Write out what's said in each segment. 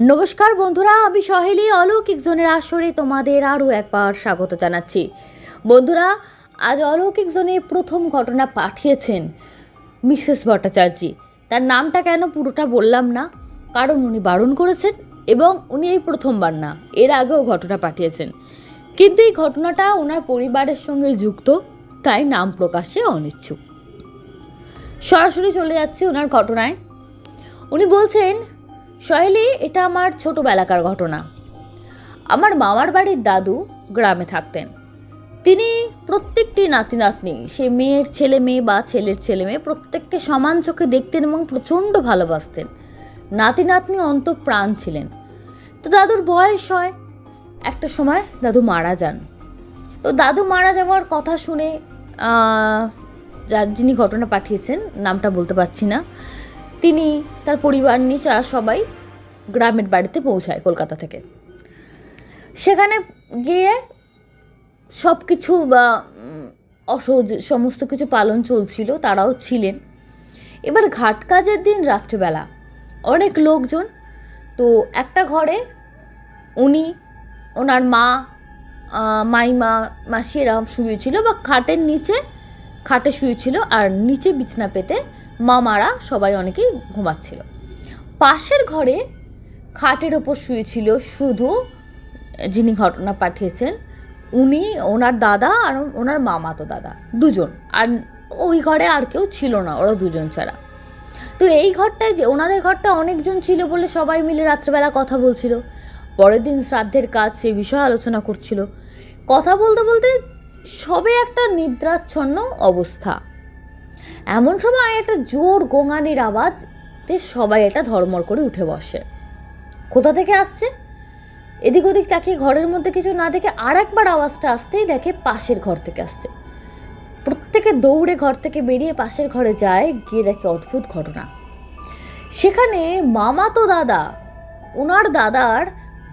নমস্কার বন্ধুরা, আমি সহেলি। অলৌকিক জোনের আসরে তোমাদের আরও একবার স্বাগত জানাচ্ছি। বন্ধুরা, আজ অলৌকিক জোনে প্রথম ঘটনা পাঠিয়েছেন মিসেস ভট্টাচার্যি। তার নামটা কেন পুরোটা বললাম না, কারণ উনি বারণ করেছেন এবং উনি এই প্রথমবার না, এর আগেও ঘটনা পাঠিয়েছেন। কিন্তু এই ঘটনাটা ওনার পরিবারের সঙ্গে যুক্ত, তাই নাম প্রকাশে অনিচ্ছুক। সরাসরি চলে যাচ্ছে ওনার ঘটনায়। উনি বলছেন সহেলি, এটা আমার ছোটোবেলাকার ঘটনা। আমার মামার বাড়ির দাদু গ্রামে থাকতেন। তিনি প্রত্যেকটি নাতি নাতনি সে মেয়ের ছেলে মেয়ে বা ছেলের ছেলে মেয়ে, প্রত্যেককে সমান চোখে দেখতেন এবং প্রচণ্ড ভালোবাসতেন। নাতি নাতনি অন্ত প্রাণ ছিলেন। তো দাদুর বয়স হয়, একটা সময় দাদু মারা যান। তো দাদু মারা যাওয়ার কথা শুনে যার যিনি ঘটনা পাঠিয়েছেন, নামটা বলতে পারছি না তিনি তার পরিবার নিয়ে তারা সবাই গ্রামের বাড়িতে পৌঁছায় কলকাতা থেকে। সেখানে গিয়ে সব কিছু বা অসহজ সমস্ত কিছু পালন চলছিল, তারাও ছিলেন। এবার ঘাট কাজের দিন রাত্রিবেলা। অনেক লোকজন, তো একটা ঘরে উনি, ওনার মা মাইমা মাসি এরকম শুয়েছিল বা খাটের নিচে, খাটে শুয়েছিল আর নিচে বিছনা পেতে মামারা সবাই অনেকেই ঘুমাচ্ছিল। পাশের ঘরে খাটের ওপর শুয়েছিল শুধু যিনি ঘটনা পাঠিয়েছেন, উনি, ওনার দাদা আর ওনার মামাতো দাদা, দুজন। আর ওই ঘরে আর কেউ ছিল না, ওরা দুজন ছাড়া। তো এই ঘরটায় যে, ওনাদের ঘরটা অনেকজন ছিল বলে সবাই মিলে রাত্রেবেলা কথা বলছিল। পরের দিন শ্রাদ্ধের কাজ সে বিষয়ে আলোচনা করছিল। কথা বলতে বলতে সবে একটা নিদ্রাচ্ছন্ন অবস্থা। এমন সময় একটা জোর গোঙানির আওয়াজতে সবাই এটা ধর্মর করে উঠে বসে। কোথা থেকে আসছে? এদিক ওদিক তাকিয়ে ঘরের মধ্যে কিছু না দেখে আর একবার আওয়াজটা আসতেই দেখে পাশের ঘর থেকে আসছে। প্রত্যেকে দৌড়ে ঘর থেকে বেরিয়ে পাশের ঘরে যায়, গিয়ে দেখে অদ্ভুত ঘটনা। সেখানে মামাতো দাদা ওনার দাদার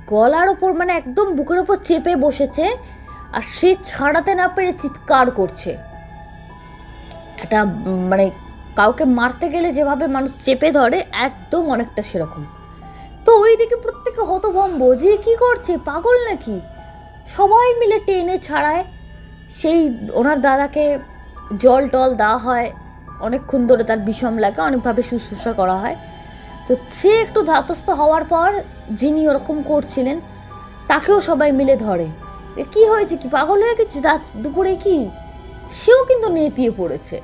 গলার ওপর মানে একদম বুকের ওপর চেপে বসেছে আর সে ছাড়াতে না পেরে চিৎকার করছে। একটা মানে কাউকে মারতে গেলে যেভাবে মানুষ চেপে ধরে, একদম অনেকটা সেরকম। তো ওইদিকে প্রত্যেকে হতভম্ব যে কি করছে, পাগল নাকি? সবাই মিলে টেনে ছাড়ায় সেই ওনার দাদাকে জল টল দেওয়া হয়, অনেকক্ষণ ধরে তার বিষম লাগে, অনেকভাবে শুশ্রূষা করা হয়। তো সে একটু ধাতস্থ হওয়ার পর যিনি ওরকম করছিলেন, তাকেও সবাই মিলে ধরে। কি হয়েছে কি, পাগল হয়ে গেছে? রাত দুপুরে কি? সেও কিন্তু নেতিয়ে পড়েছে।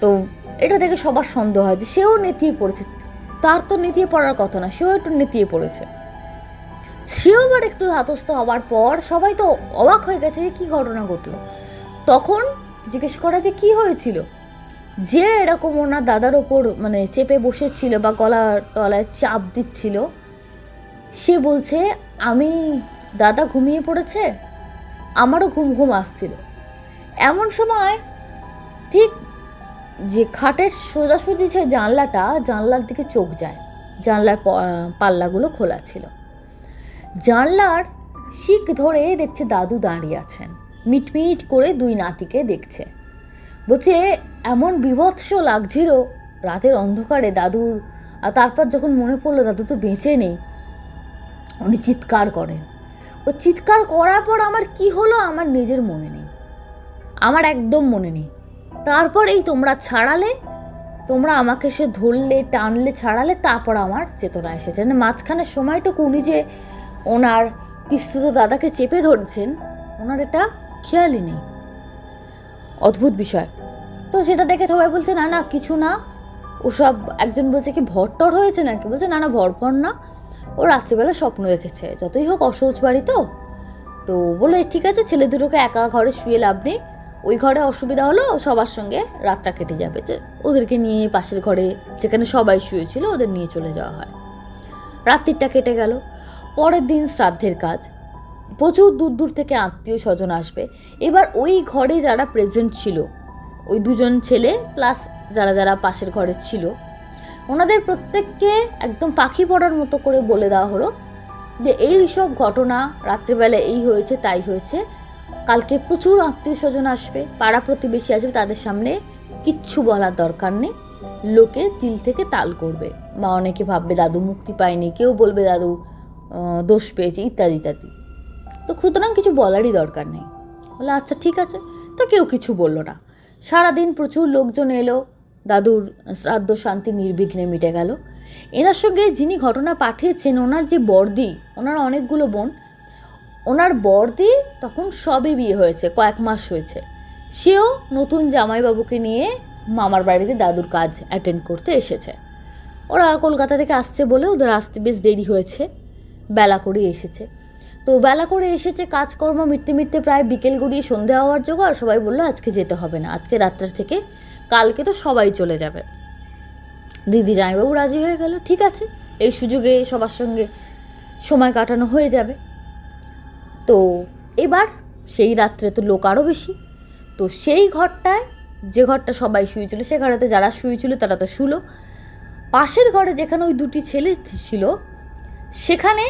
তো এটা দেখে সবার সন্দেহ হয় যে সেও নেতিয়ে পড়েছে। তার তো নেতিয়ে পড়ার কথা না, সেও একটু নেতিয়ে পড়েছে। সেও আবার একটু হাতস্থ হওয়ার পর সবাই তো অবাক হয়ে গেছে যে কী ঘটনা ঘটলো। তখন জিজ্ঞেস করা যে কি হয়েছিল? যে এরকম ওনার দাদার ওপর মানে চেপে বসেছিল বা গলা টলায় চাপ দিচ্ছিল, সে বলছে, আমি, দাদা ঘুমিয়ে পড়েছে, আমারও ঘুম ঘুম আসছিল। এমন সময় ঠিক যে খাটের সোজাসুজি যে জানলাটা, জানলার দিকে চোখ যায়। জানলার পাল্লাগুলো খোলা ছিল। জানলার শিক ধরে দেখছে দাদু দাঁড়িয়ে আছেন। মিটমিট করে দুই নাতিকে দেখছে। বলছে, এমন বিভৎস লাগছিল রাতের অন্ধকারে দাদুর। আর তারপর যখন মনে পড়ল, দাদু তো বেঁচে নেই। উনি চিৎকার করেন। ও চিৎকার করার পর আমার কি হলো? আমার নিজের মনে নেই। আমার একদম মনে নেই। তারপর এই তোমরা ছাড়ালে, তোমরা আমাকে সে ধরলে, টানলে, ছাড়ালে, তারপর আমার চেতনা এসেছে। মানে মাঝখানের সময়টুকু উনি যে ওনার পিস্তুত দাদাকে চেপে ধরছেন, ওনার এটা খেয়ালই নেই। অদ্ভুত বিষয়। তো সেটা দেখে সবাই বলছে, না না, কিছু না। ওসব একজন বলছে কি, ভরটর হয়েছে নাকি? বলছে, না না, ভরপর না। ও রাত্রিবেলা স্বপ্ন দেখেছে। যতই হোক অসহজ বাড়ি তো। তো বলে, ঠিক আছে, ছেলে দুটোকে একা ঘরে শুয়ে লাভ নেই। ওই ঘরে অসুবিধা হলো সবার সঙ্গে রাতটা কেটে যাবে। যে ওদেরকে নিয়ে পাশের ঘরে যেখানে সবাই শুয়েছিল ওদের নিয়ে চলে যাওয়া হয়। রাত্রিটা কেটে গেল। পরের দিন শ্রাদ্ধের কাজ। প্রচুর দূর দূর থেকে আত্মীয় স্বজন আসবে। এবার ওই ঘরে যারা প্রেজেন্ট ছিল, ওই দুজন ছেলে প্লাস যারা যারা পাশের ঘরে ছিল, ওনাদের প্রত্যেককে একদম পাখি পড়ার মতো করে বলে দেওয়া হলো যে, এই সব ঘটনা রাত্রিবেলা এই হয়েছে, তাই হয়েছে। কালকে প্রচুর আত্মীয় স্বজন আসবে, পাড়া প্রতিবেশী আসবে, তাদের সামনে কিচ্ছু বলার দরকার নেই। লোকে তিল থেকে তাল করবে। বা অনেকে ভাববে, দাদু মুক্তি পায়নি। কেউ বলবে, দাদু দোষ পেয়েছে, ইত্যাদি ইত্যাদি। তো সুতরাং কিছু বলারই দরকার নেই। বলে আচ্ছা ঠিক আছে। তো কেউ কিছু বলল না। সারাদিন প্রচুর লোকজন এলো। দাদুর শ্রাদ্ধ শান্তি নির্বিঘ্নে মিটে গেল। এনার সঙ্গে যিনি ঘটনা পাঠিয়েছেন, ওনার যে বর্দি ওনার অনেকগুলো বোন ওনার বর্দি তখন সবে বিয়ে হয়েছে, কয়েক মাস হয়েছে। সেও নতুন জামাইবাবুকে নিয়ে মামার বাড়িতে দাদুর কাজ অ্যাটেন্ড করতে এসেছে। ওরা কলকাতা থেকে আসছে বলে ওদের আসতে বেশ দেরি হয়েছে। বেলা করে এসেছে। তো বেলা করে এসেছে, কাজকর্ম মিটতে মিটতে প্রায় বিকেল গড়িয়ে সন্ধে হওয়ার জোগাড় সবাই বলল, আজকে যেতে হবে না, আজকে রাত্রের থেকে কালকে তো সবাই চলে যাবে। দিদি জামাইবাবু রাজি হয়ে গেল, ঠিক আছে, এই সুযোগে সবার সঙ্গে সময় কাটানো হয়ে যাবে। তো এবার সেই রাত্রে তো লোক আরও বেশি। তো সেই ঘরটায়, যে ঘরটা সবাই শুয়েছিল, সে ঘরেতে যারা শুয়েছিল তারা তো শুলো। পাশের ঘরে যেখানে ওই দুটি ছেলে ছিল, সেখানে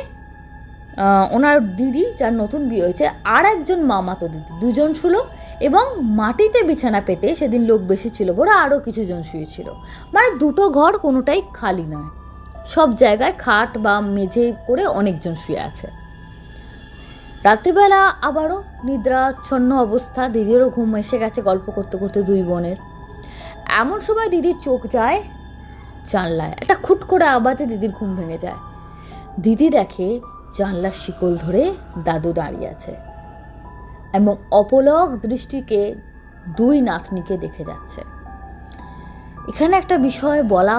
ওনার দিদি, যার নতুন বিয়ে হয়েছে আর একজন মামাতো দিদি, দুজন শুলো এবং মাটিতে বিছানা পেতে সেদিন লোক বেশি ছিল বড় আরও কিছুজন শুয়েছিল। মানে দুটো ঘর কোনোটাই খালি নয়। সব জায়গায় খাট বা মেঝে করে অনেকজন শুয়ে আছে। রাত্রিবেলা আবারও নিদ্রাচ্ছন্ন অবস্থা। দিদিরও ঘুম এসে গেছে গল্প করতে করতে দুই বোনের। এমন সময় দিদির চোখ যায় জানলায়। একটা খুট করে আওয়াজে দিদির ঘুম ভেঙে যায়। দিদি দেখে জানলার শিকল ধরে দাদু দাঁড়িয়ে আছে এবং অপলক দৃষ্টিকে দুই নাতনিকে দেখে যাচ্ছে। এখানে একটা বিষয় বলা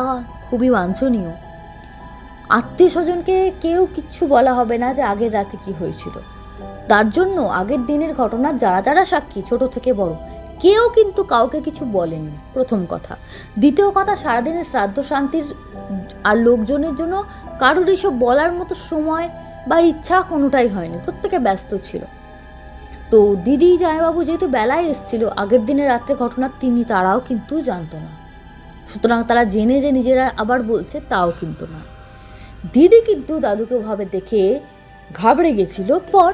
খুবই বাঞ্ছনীয়। আত্মীয় স্বজনকে কেউ কিচ্ছু বলা হবে না যে আগের রাতে কি হয়েছিল। তার জন্য আগের দিনের ঘটনার যারা যারা সাক্ষী, ছোট থেকে বড়, কেউ কিন্তু কাউকে কিছু বলেনি। প্রথম কথা। দ্বিতীয় কথা, সারাদিনের শ্রাদ্ধ শান্তির আর লোকজনের জন্য কারোর এসব বলার মতো সময় বা ইচ্ছা কোনোটাই হয়নি। প্রত্যেকে ব্যস্ত ছিল। তো দিদি জামাইবাবু যেহেতু বেলায় এসেছিল, আগের দিনের রাত্রে ঘটনা তিনি তারাও কিন্তু জানতো না। সুতরাং তারা জেনে যে নিজেরা আবার বলছে, তাও কিন্তু না। দিদি কিন্তু দাদুকে ভাবে দেখে ঘাবড়ে গেছিল। পর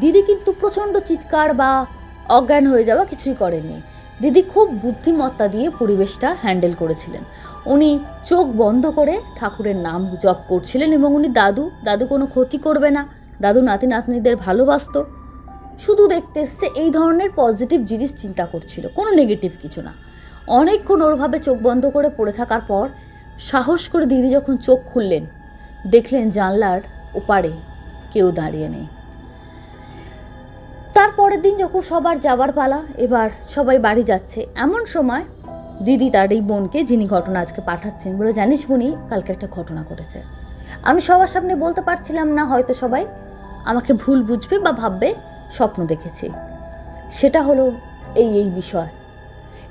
দিদি কিন্তু প্রচণ্ড চিৎকার বা অজ্ঞান হয়ে যাওয়া কিছুই করেননি। দিদি খুব বুদ্ধিমত্তা দিয়ে পরিবেশটা হ্যান্ডেল করেছিলেন। উনি চোখ বন্ধ করে ঠাকুরের নাম জপ করছিলেন এবং উনি, দাদু দাদু কোনো ক্ষতি করবে না। দাদু নাতি নাতনিদের ভালোবাসতো। শুধু দেখতে এসছে এই ধরনের পজিটিভ জিনিস চিন্তা করছিল। কোনো নেগেটিভ কিছু না। অনেকক্ষণ ওরভাবে চোখ বন্ধ করে পড়ে থাকার পর সাহস করে দিদি যখন চোখ খুললেন, দেখলেন জানলার ওপারে কেউ দাঁড়িয়ে নেই। তারপরের দিন যখন সবার যাবার পালা, এবার সবাই বাড়ি যাচ্ছে। এমন সময় দিদি তার এই বোনকে, যিনি ঘটনা আজকে পাঠাচ্ছেন বলে জানিস বোনই কালকে একটা ঘটনা ঘটেছে। আমি সবার সামনে বলতে পারছিলাম না হয়তো সবাই। আমাকে ভুল বুঝবে বা ভাববে, স্বপ্ন দেখেছি। সেটা হলো এই এই বিষয়।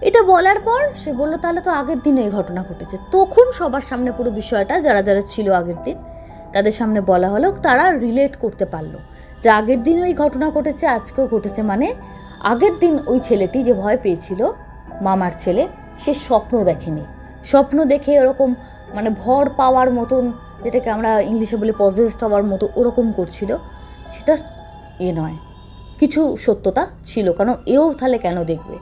এটা বলার পর সে বলল, তাহলে তো আগের দিন এই ঘটনা ঘটেছে। তখন সবার সামনে পুরো বিষয়টা, যারা যারা ছিল আগের দিন তাদের সামনে বলা হলো, তারা রিলেট করতে পারল। যে আগের দিন ওই ঘটনা ঘটেছে, আজকেও ঘটেছে মানে আগের দিন ওই ছেলেটি যে ভয় পেয়েছিল, মামার ছেলে, সে স্বপ্ন দেখেনি। স্বপ্ন দেখে ওরকম মানে ভর পাওয়ার মতন, যেটাকে আমরা ইংলিশে বলি পজেস্ট হওয়ার মতো ওরকম করছিল, সেটা এ নয়। কিছু সত্যতা ছিল, কারণ এও তাহলে কেন দেখবে?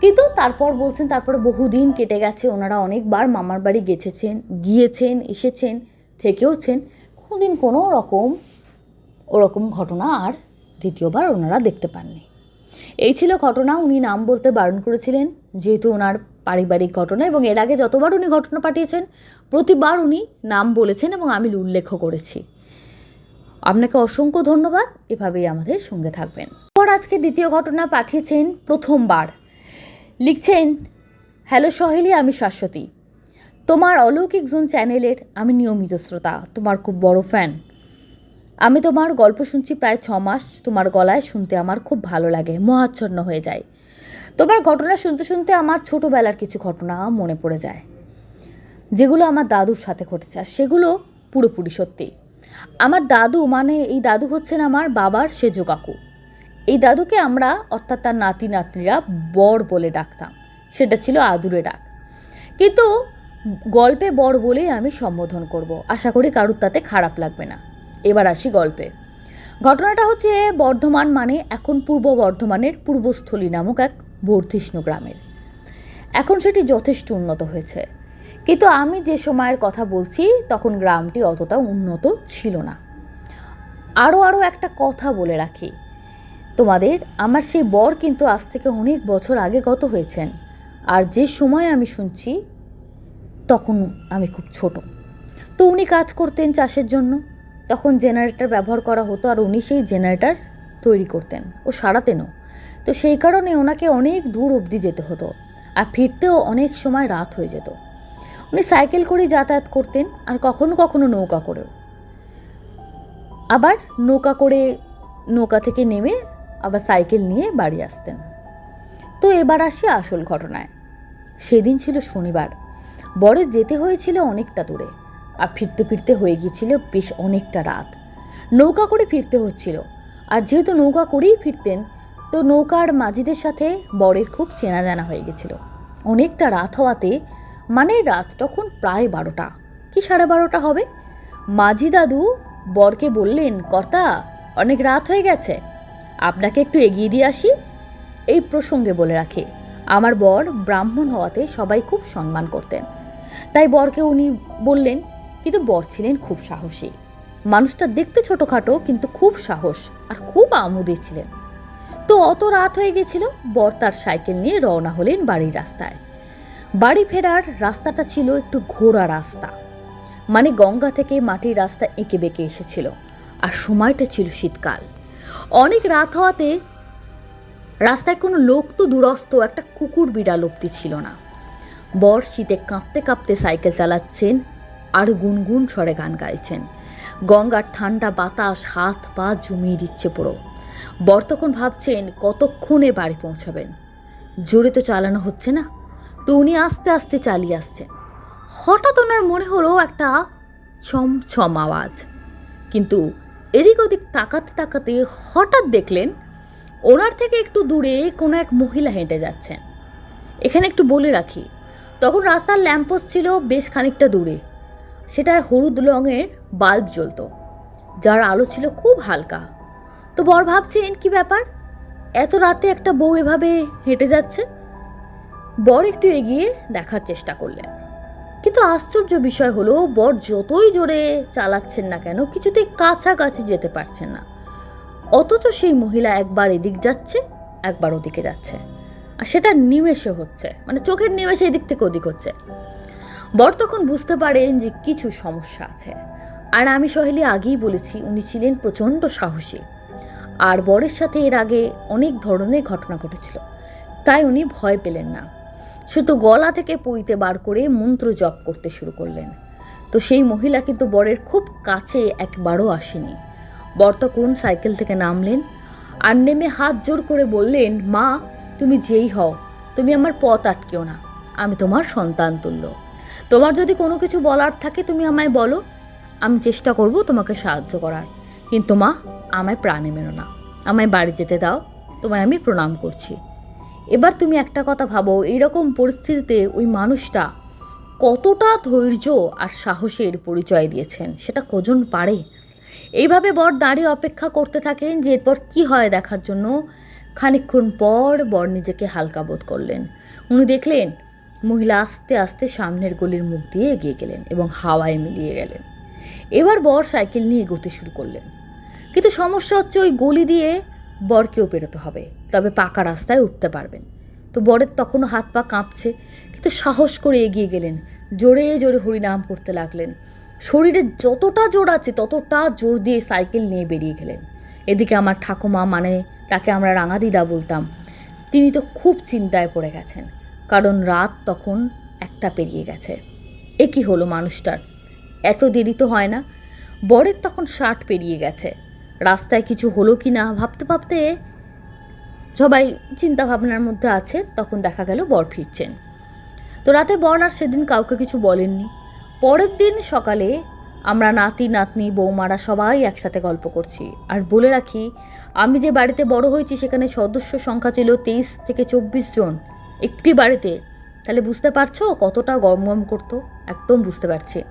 কিন্তু তারপর বলছেন, তারপরে বহুদিন কেটে গেছে, ওনারা অনেকবার মামার বাড়ি গেছেছেন, গিয়েছেন, এসেছেন। থেকেওছেন, কোনোদিন কোনো রকম, ওরকম ঘটনা আর দ্বিতীয়বার ওনারা দেখতে পাননি। এই ছিল ঘটনা, উনি নাম বলতে বারণ করেছিলেন, যেহেতু ওনার পারিবারিক ঘটনা এবং এর আগে যতবার উনি ঘটনা পাঠিয়েছেন, প্রতিবার উনি নাম বলেছেন এবং আমি উল্লেখও করেছি। আপনাকে অসংখ্য ধন্যবাদ, এভাবেই আমাদের সঙ্গে থাকবেন। পর আজকে দ্বিতীয় ঘটনা পাঠিয়েছেন প্রথমবার। লিখছেন, হ্যালো সহেলি, আমি শাশ্বতী। তোমার অলৌকিক জোন চ্যানেলের আমি নিয়মিত শ্রোতা, তোমার খুব বড় ফ্যান আমি তোমার গল্প শুনছি প্রায় ছ মাস, তোমার গলায় শুনতে আমার খুব ভালো লাগে, মহাচ্ছন্ন হয়ে যায়। তোমার ঘটনা শুনতে শুনতে আমার ছোটোবেলার কিছু ঘটনা মনে পড়ে যায়। যেগুলো আমার দাদুর সাথে ঘটেছে, আর সেগুলো পুরোপুরি সত্যি। আমার দাদু মানে এই দাদু হচ্ছেন আমার বাবার সেজো কাকু। এই দাদুকে আমরা, অর্থাৎ তার নাতি নাতনিরা বর বলে ডাকতাম। সেটা ছিল আদুরে ডাক। কিন্তু গল্পে বর বলেই আমি সম্বোধন করব। আশা করি কারুর তাতে খারাপ লাগবে না। এবার আসি গল্পে। ঘটনাটা হচ্ছে বর্ধমান মানে এখন পূর্ব বর্ধমানের পূর্বস্থলী নামক এক বর্ধিষ্ণু গ্রামের। এখন সেটি যথেষ্ট উন্নত হয়েছে। কিন্তু আমি যে সময়ের কথা বলছি, তখন গ্রামটি অতটা উন্নত ছিল না। আরও আরও একটা কথা বলে রাখি। তোমাদের, আমার সেই বর কিন্তু আজ থেকে অনেক বছর আগে গত হয়েছেন। আর যে সময় আমি শুনছি তখন আমি খুব ছোট। তো উনি কাজ করতেন চাষের জন্য। তখন জেনারেটর ব্যবহার করা হতো আর উনি সেই জেনারেটর তৈরি করতেন ও সারাতেনও। তো সেই কারণে ওনাকে অনেক দূর অবধি যেতে হতো আর ফিরতেও অনেক সময় রাত হয়ে যেত। উনি সাইকেল করেই যাতায়াত করতেন আর কখনো কখনো নৌকা করেও। আবার নৌকা করে নৌকা থেকে নেমে আবার সাইকেল নিয়ে বাড়ি আসতেন। তো এবার আসি আসল ঘটনায়। সেদিন ছিল শনিবার। বরের যেতে হয়েছিল অনেকটা দূরে, আর ফিরতে ফিরতে হয়ে গিয়েছিল বেশ অনেকটা রাত। নৌকা করে ফিরতে হচ্ছিল, আর যেহেতু নৌকা করেই ফিরতেন, তো নৌকার মাঝিদের সাথে বরের খুব চেনা জানা হয়ে গেছিল অনেকটা রাত হওয়াতে মানে রাত তখন প্রায় বারোটা, কি সাড়ে বারোটা হবে? মাঝি দাদু বরকে বললেন, কর্তা, অনেক রাত হয়ে গেছে, আপনাকে একটু এগিয়ে দিয়ে আসি? এই প্রসঙ্গে বলে রাখি, আমার বর ব্রাহ্মণ হওয়াতে সবাই খুব সম্মান করতেন তাই বরকে উনি বললেন, কিন্তু বর ছিলেন খুব সাহসী। মানুষটা দেখতে ছোটোখাটো, কিন্তু খুব সাহস আর খুব আমোদে ছিলেন। তো অত রাত হয়ে গেছিল, বর তার সাইকেল নিয়ে রওনা হলেন বাড়ির রাস্তায়। বাড়ি ফেরার রাস্তাটা ছিল একটু ঘোড়া রাস্তা। মানে গঙ্গা থেকে মাটির রাস্তা এঁকে বেঁকে এসেছিল। আর সময়টা ছিল শীতকাল। অনেক রাত হওয়াতে রাস্তায় কোনো লোক তো দূরস্থ একটা কুকুর বিড়াল অব্দি ছিল না। বর শীতে কাঁপতে কাঁপতে সাইকেল চালাচ্ছেন আর গুনগুন স্বরে গান গাইছেন। গঙ্গার ঠান্ডা বাতাস হাত পা জমিয়ে দিচ্ছে পুরো। বর তখন ভাবছেন কতক্ষণে বাড়ি পৌঁছাবেন। জোরে তো চালানো হচ্ছে না। তো উনি আস্তে আস্তে চালিয়ে আসছেন। হঠাৎ ওনার মনে হলো একটা ছমছম আওয়াজ। কিন্তু এদিক ওদিক তাকাতে তাকাতে হঠাৎ দেখলেন ওনার থেকে একটু দূরে কোনো এক মহিলা হেঁটে যাচ্ছেন। এখানে একটু বলে রাখি তখন রাস্তার ল্যাম্পোস্ট ছিল বেশ খানিকটা দূরে। সেটায় হলুদ রঙের বাল্ব জ্বলতো, যার আলো ছিল খুব হালকা। তো বর ভাবছেন কি ব্যাপার? এত রাতে একটা বউ এভাবে হেঁটে যাচ্ছে? বর একটু এগিয়ে দেখার চেষ্টা করলেন। কিন্তু আশ্চর্য বিষয় হলো, বর যতই জোরে চালাচ্ছেন না কেন কিছুতেই কাছাকাছি যেতে পারছেন না। অথচ সেই মহিলা একবার এদিক যাচ্ছে, একবার ওদিকে যাচ্ছে। আর সেটা নিমেষে হচ্ছে। মানে চোখের নিমেষে এদিক থেকে ওদিক হচ্ছে। বর তখন বুঝতে পারেন যে কিছু সমস্যা আছে। আর আমি সহেলি আগেই বলেছি, উনি ছিলেন প্রচণ্ড সাহসী। আর বরের সাথে এর আগে অনেক ধরনের ঘটনা ঘটেছিল। তাই উনি ভয় পেলেন না। শুধু গলা থেকে পইতে বার করে মন্ত্র জপ করতে শুরু করলেন। তো সেই মহিলা কিন্তু বরের খুব কাছে একবারও আসেনি। বর তখন সাইকেল থেকে নামলেন আর নেমে হাত জোর করে বললেন, মা তুমি যেই হও, তুমি আমার পথ আটকেও না। আমি তোমার সন্তান তুল্য। তোমার যদি কোনো কিছু বলার থাকে, তুমি আমায় বলো। আমি চেষ্টা করব তোমাকে সাহায্য করার। কিন্তু মা, আমায় প্রাণে মেরো না। আমায় বাড়ি যেতে দাও। তোমায় আমি প্রণাম করছি। এবার তুমি একটা কথা ভাবো, এইরকম পরিস্থিতিতে ওই মানুষটা কতটা ধৈর্য আর সাহসের পরিচয় দিয়েছেন, সেটা কজন পারে? এইভাবে বর দাঁড়িয়ে অপেক্ষা করতে থাকেন যে এরপর কী হয় দেখার জন্য খানিকক্ষণ পর বর নিজেকে হালকা বোধ করলেন। উনি দেখলেন, মহিলা আস্তে আস্তে সামনের গলির মুখ দিয়ে এগিয়ে গেলেন এবং হাওয়ায় মিলিয়ে গেলেন। এবার বর সাইকেল নিয়ে এগোতে শুরু করলেন। কিন্তু সমস্যা হচ্ছে ওই গলি দিয়ে বরকেও পেরোতে হবে, তবে পাকা রাস্তায় উঠতে পারবেন। তো বরের তখনও হাত পা কাঁপছে, কিন্তু সাহস করে এগিয়ে গেলেন। জোরে জোরে হরিনাম করতে লাগলেন। শরীরে যতটা জোর আছে, ততটা জোর দিয়ে সাইকেল নিয়ে বেরিয়ে গেলেন। এদিকে আমার ঠাকুমা মানে তাকে আমরা রাঙাদিদা বলতাম। তিনি তো খুব চিন্তায় পড়ে গেছেন, কারণ রাত তখন একটা পেরিয়ে গেছে। এ কি হলো মানুষটার? এত দেরি তো হয় না? বরের তখন ষাট পেরিয়ে গেছে। রাস্তায় কিছু হলো কি না ভাবতে ভাবতে সবাই চিন্তা ভাবনার মধ্যে আছে, তখন দেখা গেল বর ফিরছেন। তো রাতে বর আর সেদিন কাউকে কিছু বলেননি। পরের দিন সকালে আমরা নাতি, নাতনি, বৌমারা সবাই একসাথে গল্প করছি। আর বলে রাখি, আমি যে বাড়িতে বড় হয়েছি সেখানে সদস্য সংখ্যা ছিল তেইশ থেকে চব্বিশ জন। একটি বাড়িতে। তাহলে বুঝতে পারছ কতটা গম গম করতো? একদম বুঝতে পারছি।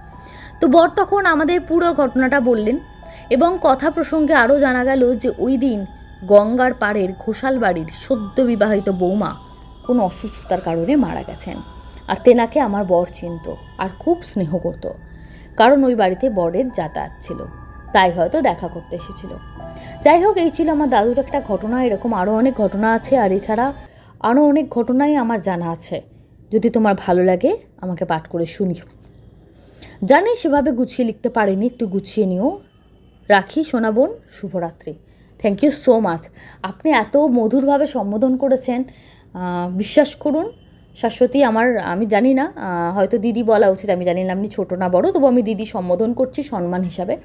তো বর তখন আমাদের পুরো ঘটনাটা বললেন এবং কথা প্রসঙ্গে আরও জানা গেল যে ওই দিন গঙ্গার পাড়ের ঘোষাল বাড়ির সদ্য বিবাহিত বৌমা কোনো অসুস্থতার কারণে মারা গেছেন। আর তেনাকে আমার বর চিনত আর খুব স্নেহ করতো। কারণ ওই বাড়িতে বরের যাতায়াত ছিল। তাই হয়তো দেখা করতে এসেছিল। যাই হোক এই ছিল আমার দাদুর একটা ঘটনা। এরকম আরও অনেক ঘটনা আছে, আর এছাড়া আরও অনেক ঘটনাই আমার জানা আছে। যদি তোমার ভালো লাগে, আমাকে পাঠ করে শুনিও। জানি সেভাবে গুছিয়ে লিখতে পারিনি, একটু গুছিয়ে নিও। রাখি শোনাবোন শুভরাত্রি। থ্যাংক ইউ সো মাচ আপনি এত মধুরভাবে সম্বোধন করেছেন বিশ্বাস করুন শাশ্বতী আমার, আমি জানি না হয়তো দিদি বলা উচিত, আমি জানি না, আপনি ছোটো না বড়, তবু আমি দিদি সম্বোধন করছি সম্মান হিসাবে।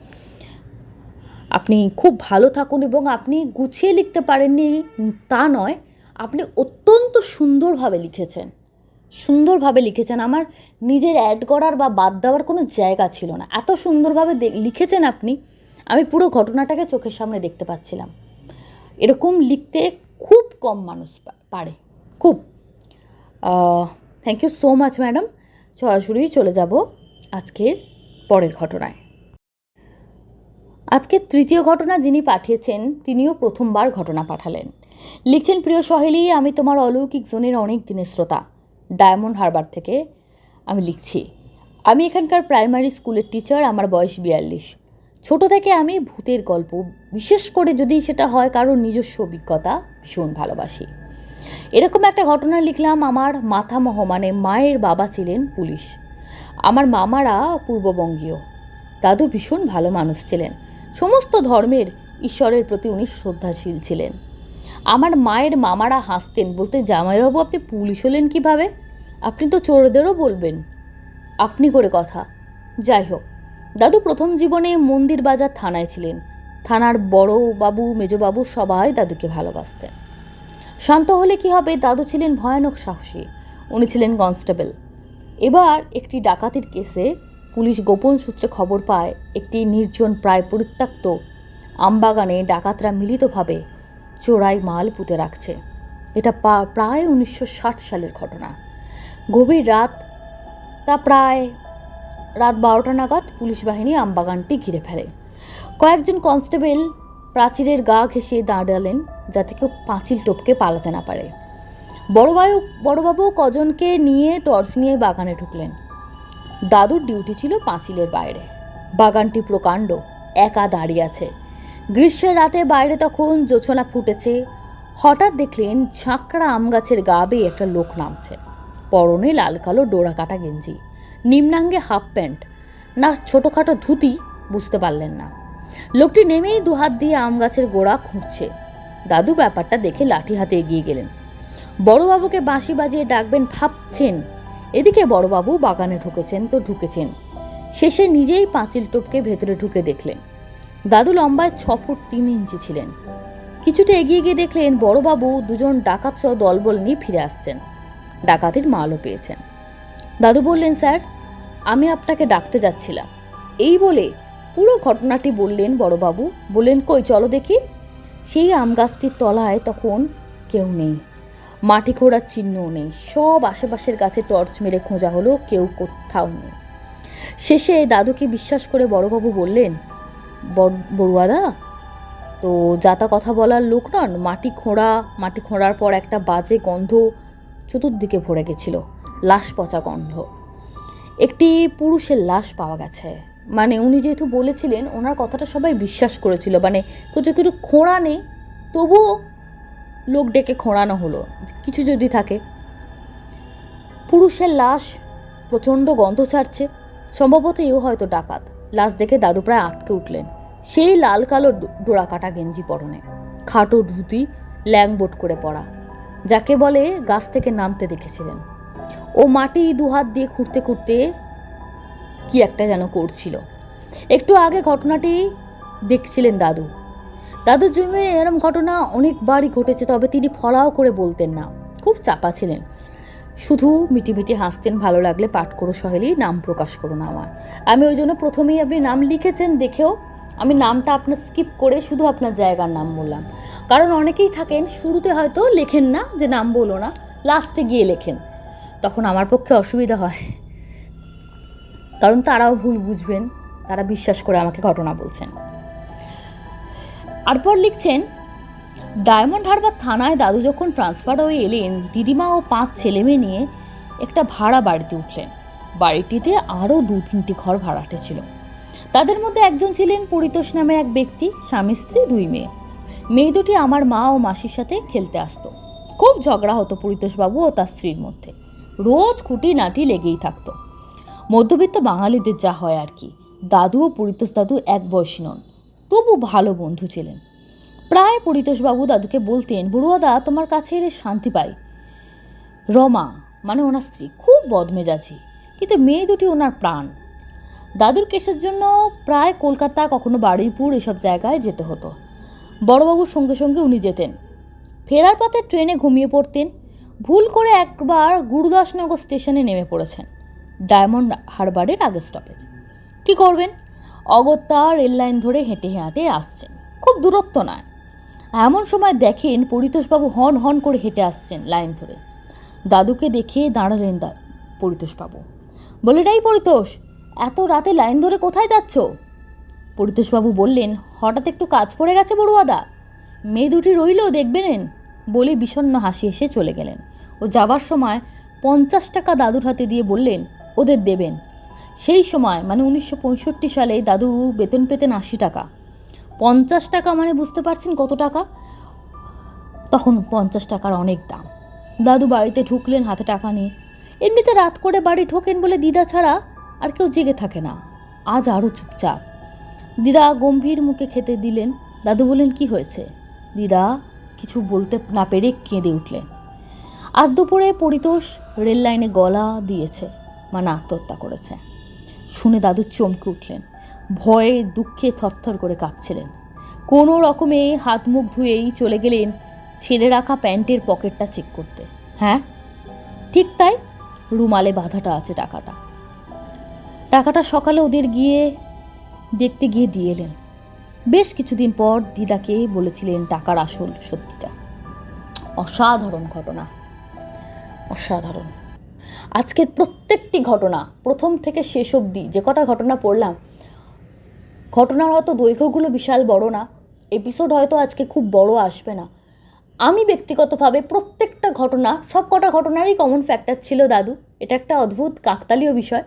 আপনি খুব ভালো থাকুন এবং আপনি গুছিয়ে লিখতে পারেননি তা নয়, আপনি অত্যন্ত সুন্দরভাবে লিখেছেন। সুন্দরভাবে লিখেছেন। আমার নিজের অ্যাড করার বা বাদ দেওয়ার কোনো জায়গা ছিল না। এত সুন্দরভাবে লিখেছেন আপনি, আমি পুরো ঘটনাটাকে চোখের সামনে দেখতে পাচ্ছিলাম। এরকম লিখতে খুব কম মানুষ পারে, খুব। Thank you so much madam সরাসরি চলে যাব আজকের পরের ঘটনায়। আজকের তৃতীয় ঘটনা যিনি পাঠিয়েছেন, তিনিও প্রথমবার ঘটনা পাঠালেন। লিখছেন, প্রিয় সহেলি, আমি তোমার অলৌকিক জোনের অনেক দিনের শ্রোতা। ডায়মন্ড হারবার থেকে আমি লিখছি, আমি এখানকার প্রাইমারি স্কুলের টিচার, আমার বয়স বিয়াল্লিশ। ছোট থেকে আমি ভূতের গল্প, বিশেষ করে যদি সেটা হয় কারোর নিজস্ব অভিজ্ঞতা, ভীষণ ভালোবাসি। এরকম একটা ঘটনা লিখলাম আমার মাথামহ মানে মায়ের বাবা ছিলেন পুলিশ। আমার মামারা পূর্ববঙ্গীয়। দাদু ভীষণ ভালো মানুষ ছিলেন। সমস্ত ধর্মের ঈশ্বরের প্রতি উনি শ্রদ্ধাশীল ছিলেন। আমার মায়ের মামারা হাসতেন বলতে জামাইবাবু, আপনি পুলিশ হলেন কীভাবে? আপনি তো চোরদেরও বলবেন। আপনি করে কথা। যাই হোক, দাদু প্রথম জীবনে মন্দির বাজার থানায় ছিলেন। থানার বড় বাবু, মেজবাবু সবাই দাদুকে ভালোবাসতেন। শান্ত হলে কি হবে? দাদু ছিলেন ভয়ানক সাহসী। উনি ছিলেন কনস্টেবল। এবার একটি ডাকাতির কেসে পুলিশ গোপন সূত্রে খবর পায়, একটি নির্জন প্রায় পরিত্যক্ত আমবাগানে ডাকাতরা মিলিতভাবে চোরাই মাল পুঁতে রাখছে। এটা প্রায় উনিশশো ষাট সালের ঘটনা। গভীর রাত, তা প্রায় রাত বারোটা নাগাদ পুলিশ বাহিনী আমবাগানটি ঘিরে ফেলে। কয়েকজন কনস্টেবল প্রাচীরের গা ঘেঁষিয়ে দাঁড়ালেন যাতে কেউ পাঁচিল টপকে পালাতে না পারে। বড়বাবু বড়বাবু কজনকে নিয়ে টর্চ নিয়ে বাগানে ঢুকলেন। দাদুর ডিউটি ছিল পাঁচিলের বাইরে। বাগানটি প্রকাণ্ড, একা দাঁড়িয়ে আছে। গ্রীষ্মের রাতে বাইরে তখন জোছনা ফুটেছে। হঠাৎ দেখলেন ঝাঁকড়া আম গাছের গা বেয়ে একটা লোক নামছে। পরনে লাল কালো ডোরা কাটা গেঞ্জি, নিম্নাঙ্গে হাফ প্যান্ট। না, ছোটোখাটো ধুতি বুঝতে পারলেন না। লোকটি নেমেই দুহাত দিয়ে আম গাছের গোড়া খুঁড়ছে। দাদু ব্যাপারটা দেখে লাঠি হাতে এগিয়ে গেলেন। বড়বাবুকে বাঁশি বাজিয়ে ডাকবেন ভাবছেন। এদিকে বড়বাবু বাগানে ঢুকেছেন তো ঢুকেছেন। শেষে নিজেই পাঁচিল টপকে ভেতরে ঢুকে দেখলেন। দাদু লম্বায় ছ ফুট তিন ইঞ্চি ছিলেন। কিছুটা এগিয়ে গিয়ে দেখলেন বড়বাবু দুজন ডাকাত সহ দলবল নিয়ে ফিরে আসছেন। ডাকাতির মালও পেয়েছেন। দাদু বললেন, স্যার, আমি আপনাকে ডাকতে যাচ্ছিলাম। এই বলে পুরো ঘটনাটি বললেন বড়বাবু। বললেন, কই, চলো দেখি। সেই আম গাছটির তলায় তখন কেউ নেই। মাটি খোঁড়ার চিহ্নও নেই। সব আশেপাশের গাছে টর্চ মেরে খোঁজা হলো, কেউ কোথাও নেই। শেষে দাদুকে বিশ্বাস করে বড়বাবু বললেন, "বড়- বড়ুয়াদা, তো যাতা কথা বলার লোক নন। মাটি খোঁড়া, মাটি খোঁড়ার পর একটা বাজে গন্ধ চতুর্দিকে ভরে গেছিল। লাশ পচা গন্ধ। একটি পুরুষের লাশ পাওয়া গেছে। মানে উনি যেহেতু বলেছিলেন, ওনার কথাটা সবাই বিশ্বাস করেছিল। মানে কিছু কিছু খোঁড়া নেই, তবুও লোক ডেকে খোঁড়ানো হলো। কিছু যদি থাকে। পুরুষের লাশ প্রচণ্ড গন্ধ ছাড়ছে। সম্ভবত এও হয়তো ডাকাত। লাশ দেখে দাদু প্রায় আটকে উঠলেন। সেই লাল কালো ডো- ডোরা কাটা গেঞ্জি পরনে। খাটো ধুতি ল্যাংবোট করে পড়া যাকে বলে গাছ থেকে নামতে দেখেছিলেন। ও মাটি দুহাত দিয়ে খুঁড়তে খুঁড়তে কি একটা যেন করছিল। একটু আগে ঘটনাটি দেখছিলেন দাদু। দাদুর জন্মে এরম ঘটনা অনেকবারই ঘটেছে, তবে তিনি ফলাও করে বলতেন না। খুব চাপা ছিলেন। শুধু মিটিমিটি হাসতেন, ভালো লাগলে পাঠ করো সহেলি, নাম প্রকাশ করো না আমার। আমি ওই জন্য প্রথমেই আপনি নাম লিখেছেন দেখেও আমি নামটা আপনার স্কিপ করে শুধু আপনার জায়গার নাম বললাম। কারণ অনেকেই থাকেন, শুরুতে হয়তো লেখেন না যে নাম বলো না লাস্টে গিয়ে লেখেন। তখন আমার পক্ষে অসুবিধা হয়। কারণ তারাও ভুল বুঝবেন, তারা বিশ্বাস করে আমাকে ঘটনা বলছেন। তারপর লিখছেন, ডায়মন্ড হারবার থানায় দাদু যখন ট্রান্সফার হয়ে এলেন, দিদিমা ও পাঁচ ছেলে মেয়ে নিয়ে একটা ভাড়া বাড়িতে উঠলেন। বাড়িটিতে আরও দু তিনটি ঘর ভাড়াটে ছিল। তাদের মধ্যে একজন ছিলেন পরিতোষ নামে এক ব্যক্তি, স্বামী স্ত্রী, দুই মেয়ে। মেয়ে দুটি আমার মা ও মাসির সাথে খেলতে আসতো। খুব ঝগড়া হতো পরিতোষবাবু ও তার স্ত্রীর মধ্যে। রোজ খুঁটি নাটি লেগেই থাকতো। মধ্যবিত্ত বাঙালিদের যা হয় আর কি। দাদু ও পরিতোষ দাদু এক বয়সী নন, তবু ভালো বন্ধু ছিলেন। প্রায় পরিতোষবাবু দাদুকে বলতেন বড়ুয়াদা তোমার কাছে এলে শান্তি পাই। রমা মানে ওনার স্ত্রী, খুব বদমেজাজি, কিন্তু মেয়ে দুটি ওনার প্রাণ। দাদুর কেসের জন্য প্রায় কলকাতা, কখনো বারুইপুর এসব জায়গায় যেতে হতো। বড়বাবুর সঙ্গে সঙ্গে উনি যেতেন। ফেরার পথে ট্রেনে ঘুমিয়ে পড়তেন। ভুল করে একবার গুরুদাসনগর স্টেশনে নেমে পড়েছেন। ডায়মন্ড হারবারের আগের স্টপেজ কী করবেন? অগত্যা রেল লাইন ধরে হেঁটে হেঁটে আসছেন। খুব দূরত্ব নয়। এমন সময় দেখেন পরিতোষবাবু হন হন করে হেঁটে আসছেন লাইন ধরে। দাদুকে দেখে দাঁড়ালেন দা পরিতোষবাবু। বলে রাই পরিতোষ, এত রাতে লাইন ধরে কোথায় যাচ্ছ? পরিতোষবাবু বললেন, হঠাৎ একটু কাজ পড়ে গেছে বড়ুয়াদা। মেয়ে দুটি রইল দেখবেন বলে বিষণ্ণ হাসি এসে চলে গেলেন। ও যাবার সময় পঞ্চাশ টাকা দাদুর হাতে দিয়ে বললেন ওদের দেবেন। সেই সময় মানে উনিশশো পঁয়ষট্টি সালে দাদু বেতন পেতেন আশি টাকা। পঞ্চাশ টাকা মানে বুঝতে পারছেন কত টাকা? তখন পঞ্চাশ টাকার অনেক দাম। দাদু বাড়িতে ঢুকলেন, হাতে টাকা নিয়ে। এমনিতে রাত করে বাড়ি ঢোকেন বলে দিদা ছাড়া আর কেউ জেগে থাকে না। আজ আরও চুপচাপ। দিদা গম্ভীর মুখে খেতে দিলেন। দাদু বললেন, কি হয়েছে? দিদা কিছু বলতে না পেরে কেঁদে উঠলেন। আজ দুপুরে পরিতোষ রেল লাইনে গলা দিয়েছে। মানে আত্মহত্যা করেছে। শুনে দাদু চমকে উঠলেন। ভয়ে, দুঃখে থরথর করে কাঁপছিলেন। কোনো রকমে হাত মুখ ধুয়েই চলে গেলেন ছেড়ে রাখা প্যান্টের পকেটটা চেক করতে। হ্যাঁ? ঠিক তাই? রুমালে বাধাটা আছে টাকাটা। টাকাটা সকালে ওদের গিয়ে দেখতে গিয়ে দিয়ে এলেন। বেশ কিছুদিন পর দিদাকে বলেছিলেন টাকার আসল সত্যিটা। অসাধারণ ঘটনা। অসাধারণ। আজকের প্রত্যেকটি ঘটনা, প্রথম থেকে শেষ অবধি যে কটা ঘটনা পড়লাম, ঘটনার হয়তো দৈর্ঘ্যগুলো বিশাল বড় না এপিসোড হয়তো আজকে খুব বড় আসবে না। আমি ব্যক্তিগতভাবে প্রত্যেকটা ঘটনা, সব কটা ঘটনারই কমন ফ্যাক্টর ছিল দাদু। এটা একটা অদ্ভুত কাকতালীয় বিষয়।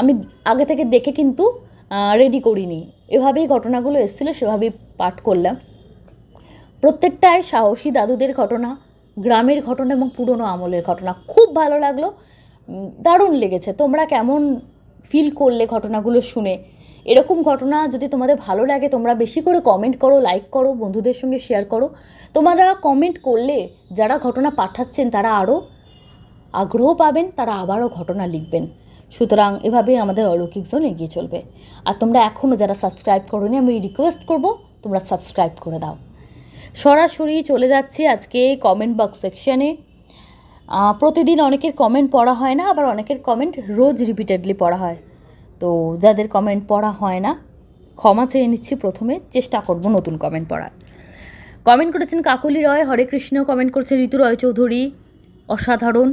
আমি আগে থেকে দেখে কিন্তু রেডি করিনি। এভাবেই ঘটনাগুলো এসেছিল, সেভাবেই পাঠ করলাম। প্রত্যেকটায় সাহসী দাদুদের ঘটনা, গ্রামের ঘটনা এবং পুরনো আমলের ঘটনা। খুব ভালো লাগল। দারুণ লেগেছে। তোমরা কেমন ফিল করলে ঘটনাগুলো শুনে? এরকম ঘটনা যদি তোমাদের ভালো লাগে, তোমরা বেশি করে কমেন্ট করো লাইক করো, বন্ধুদের সঙ্গে শেয়ার করো। তোমরা কমেন্ট করলে যারা ঘটনা পাঠাচ্ছেন, তারা আরও আগ্রহ পাবেন, তারা আবারও ঘটনা লিখবেন। সুতরাং এভাবেই আমাদের অলৌকিক জোন এগিয়ে চলবে। আর তোমরা এখনও যারা সাবস্ক্রাইব করোনি, আমি রিকোয়েস্ট করব, তোমরা সাবস্ক্রাইব করে দাও। সরাসরি চলে যাচ্ছি আজকে কমেন্ট বক্স সেকশানে প্রতিদিন অনেকের কমেন্ট পড়া হয় না, আবার অনেকের কমেন্ট রোজ রিপিটেডলি পড়া হয়। তো যাদের কমেন্ট পড়া হয় না, ক্ষমা চেয়ে নিচ্ছি প্রথমে, চেষ্টা করব নতুন কমেন্ট পড়ার। কমেন্ট করেছেন কাকলি রয়, হরে কৃষ্ণ কমেন্ট করেছেন ঋতু রয় চৌধুরী, অসাধারণ।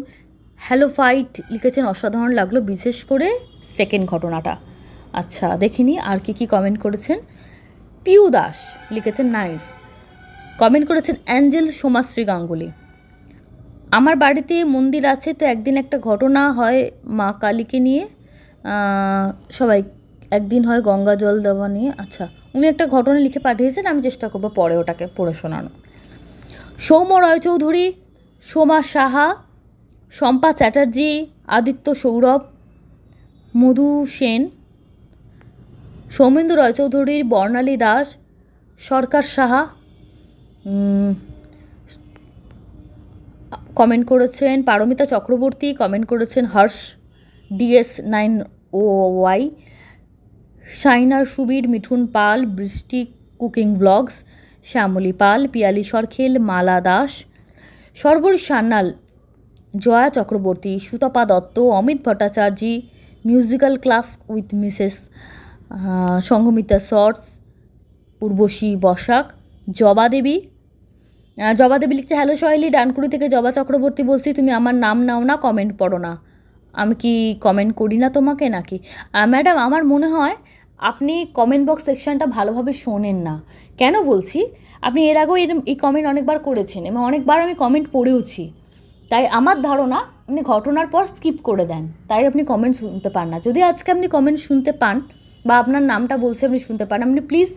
হ্যালো ফাইট লিখেছেন অসাধারণ লাগল, বিশেষ করে সেকেন্ড ঘটনাটা। আচ্ছা দেখিনি, আর কি কি কমেন্ট করেছেন? পিউ দাস লিখেছেন নাইস কমেন্ট করেছেন অ্যাঞ্জেল সোমাশ্রী গাঙ্গুলি আমার বাড়িতে মন্দির আছে, তো একদিন একটা ঘটনা হয় মা কালীকে নিয়ে। সবাই একদিন হয় গঙ্গা জল দেওয়া নিয়ে। আচ্ছা উনি একটা ঘটনা লিখে পাঠিয়েছেন, আমি চেষ্টা করব পরে ওটাকে পড়ে শোনানো সৌম্য রায়চৌধুরী, সোমা সাহা, শম্পা চ্যাটার্জি, আদিত্য সৌরভ, মধু সেন, সৌমেন্দু রায়চৌধুরীর, বর্ণালী দাস, সরকার সাহা কমেন্ট করেছেন পারমিতা চক্রবর্তী কমেন্ট করেছেন Harsh DS nine O Y shiner Subir, Mithun Pal, Brishti cooking blogs, Shyamali Pal, Piyali Sarkhel, Mala Das, Sarbari Sanyal, Jaya Chakraborty, Sutapa Dutta, Amit Bhattacharya musical class with Mrs সঙ্গমিতা shorts Urvashi Basak, জবা দেবী জবা দেবী লিখছে hello সহেলি ডানকুড়ি থেকে জবা চক্রবর্তী বলছি, তুমি আমার নাম নাও না কমেন্ট পড়ো না। আমি কি কমেন্ট করি না তোমাকে নাকি? ম্যাডাম আমার মনে হয় আপনি কমেন্ট বক্স সেকশনটা ভালোভাবে শোনেন না। কেন বলছি? আপনি এর আগেও এরম এই কমেন্ট অনেকবার করেছেন, এবং অনেকবার আমি কমেন্ট পড়েওছি। তাই আমার ধারণা, আপনি ঘটনার পর স্কিপ করে দেন, তাই আপনি কমেন্ট শুনতে পান না। যদি আজকে আপনি কমেন্ট শুনতে পান, বা আপনার নামটা বলছে আপনি শুনতে পান, আপনি প্লিজ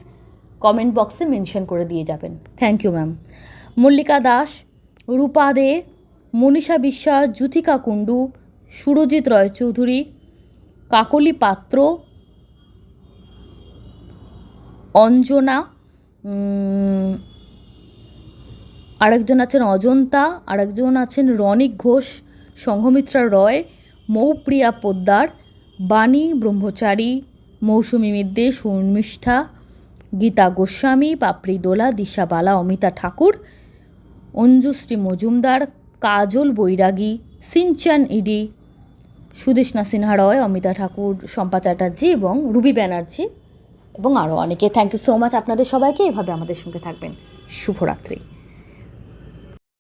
কমেন্ট বক্সে মেনশন করে দিয়ে যাবেন। Thank you ma'am Mallika Das, Rupa Dey, Manisha Biswas Juthika Kundu, Surajit Roychowdhury কাকলি পাত্র, অঞ্জনা আরেকজন আছেন অজন্তা, আরেকজন আছেন রনিক ঘোষ সংঘমিত্রা রয়, মৌপ্রিয়া পোদ্দার, বাণী ব্রহ্মচারী, মৌসুমী মিদ্দে শর্মিষ্ঠা গীতা গোস্বামী, পাপড়ি দোলা দিশা বালা অমিতা ঠাকুর অঞ্জুশ্রী মজুমদার, কাজল বৈরাগী, সিনচান ইডি সুদেশনা সিনহা রয়, অমিতা ঠাকুর, শম্পা চ্যাটার্জি এবং রুবি ব্যানার্জি এবং আরও অনেকে। থ্যাংক ইউ সো মাচ আপনাদের সবাইকে। এভাবে আমাদের সঙ্গে থাকবেন। শুভরাত্রি।